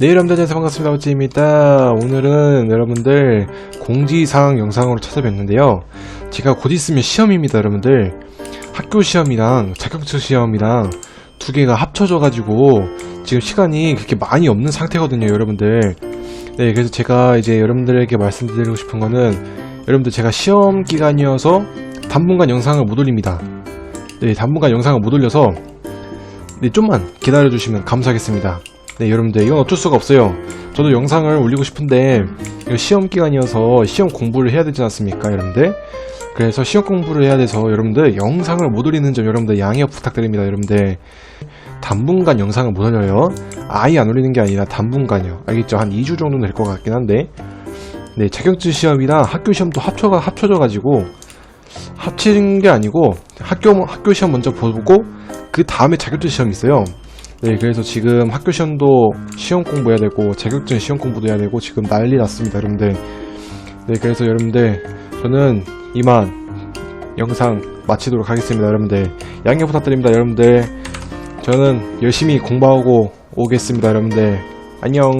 네 여러분들 반갑습니다. 오찌입니다. 오늘은 여러분들 공지사항 영상으로 찾아뵙는데요. 제가 곧 있으면 시험입니다 여러분들. 학교 시험이랑 자격증 시험이랑 두 개가 합쳐져 가지고 지금 시간이 그렇게 많이 없는 상태거든요 여러분들. 네 그래서 제가 이제 여러분들에게 말씀드리고 싶은 거는 여러분들 제가 시험 기간이어서 당분간 영상을 못 올립니다. 네 당분간 영상을 못 올려서 네 좀만 기다려 주시면 감사하겠습니다 네, 여러분들, 이건 어쩔 수가 없어요. 저도 영상을 올리고 싶은데, 시험 기간이어서 시험 공부를 해야 되지 않습니까, 여러분들? 그래서 시험 공부를 해야 돼서 여러분들 영상을 못 올리는 점 여러분들 양해 부탁드립니다, 여러분들. 당분간 영상을 못 올려요. 아예 안 올리는 게 아니라 당분간이요. 알겠죠? 한 2주 정도 될것 같긴 한데. 네, 자격증 시험이랑 학교 시험도 합쳐가, 합쳐져 가지고, 합치는 게 아니고, 학교, 학교 시험 먼저 보고, 그 다음에 자격증 시험이 있어요. 네, 그래서 지금 학교 시험도 시험 공부해야 되고 자격증 시험 공부도 해야 되고 지금 난리 났습니다, 여러분들. 네, 그래서 여러분들 저는 이만 영상 마치도록 하겠습니다, 여러분들. 양해 부탁드립니다, 여러분들. 저는 열심히 공부하고 오겠습니다, 여러분들. 안녕.